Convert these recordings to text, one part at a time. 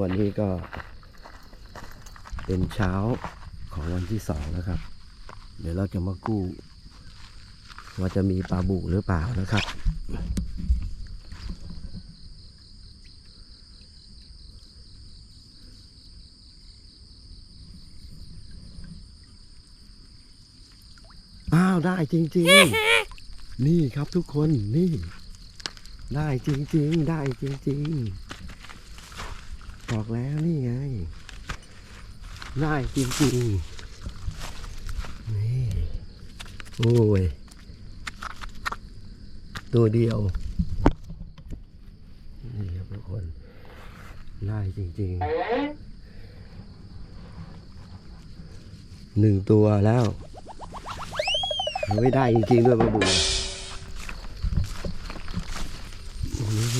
วันนี้ก็ เป็นเช้าของวันที่สองนะครับ เดี๋ยวเราจะมากู้ ว่าจะมีปลาบุหรือเปล่านะครับ อ้าว ได้จริง ๆ นี่ครับทุกคนนี่ ได้จริง ๆ ได้จริง ๆ บอกแล้วนี่ไง ได้จริง ๆ นี่ โอ้ย ตัวเดียว นี่ครับทุกคน ได้จริง ๆ หนึ่งตัวแล้ว ไม่ได้จริง ๆ ด้วยมาบู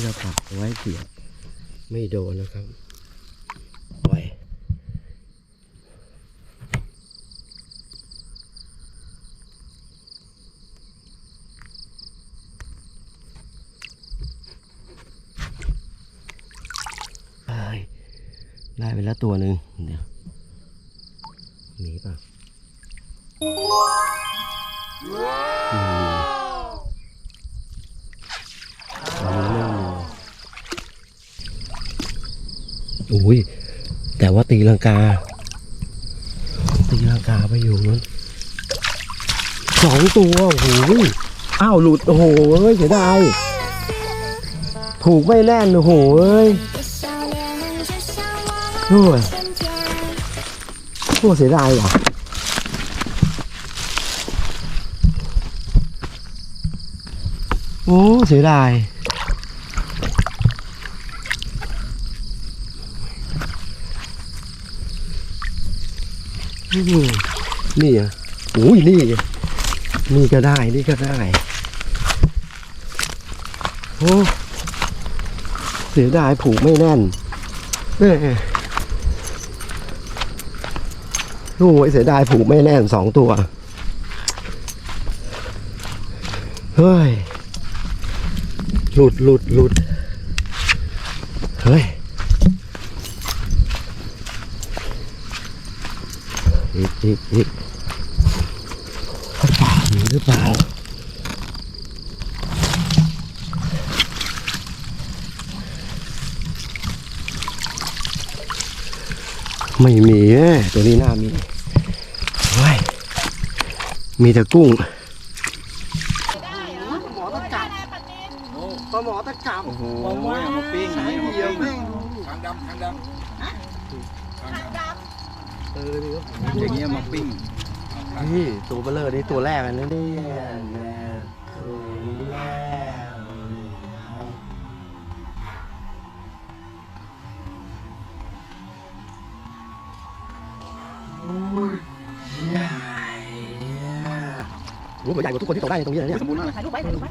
วัน นี้ที่เราปักไว้เสียบไม่โดนนะครับปล่อยได้ได้ไปแล้วตัวหนึ่งเดี๋ยวหนีป่ะ อุ้ยแต่ว่าตีลังกา ตีลังกาไปอยู่นั้นสองตัวโอ้โหอ้าวหลุดโอ้โหเอ้ยเสียดายผูกไม่แน่นโอ้โหเอ้ยโอ้ยโอ้เสียดายว่ะโอ้เสียดายอืม นี่อะโอ้ยนี่ นี่ก็ได้ นี่ก็ได้ โอ้ เสียดายผูกไม่แน่นเอ้ยโอ้ยเสียดายผูกไม่แน่นสองตัว เฮ้ย หลุดหลุดหลุด เฮ้ย อีกอีกอีกหรือเปล่ามีหรือเปล่าไม่มีแน่ตัวนี้น่ามีเฮ้ยมีแต่กุ้งหมอตะกับปลาหมอตะกับโอ้โหเอามาปิ้งสายเดียวแม่งทางดำทางดำทางด เออนี่ครับอย่างเงี้ยมาปิ้งนี่ตัวเบลเลอร์นี่ตัวแรกเลยนะเนี่ยแน่ตัวแรกโอ้ยใหญ่อะโอ้ยมันใหญ่กว่าทุกคนที่ตกได้ตรงนี้นะเนี่ยสมบูรณ์มากถ่ายรูปไว้ถ่ายรูปไว้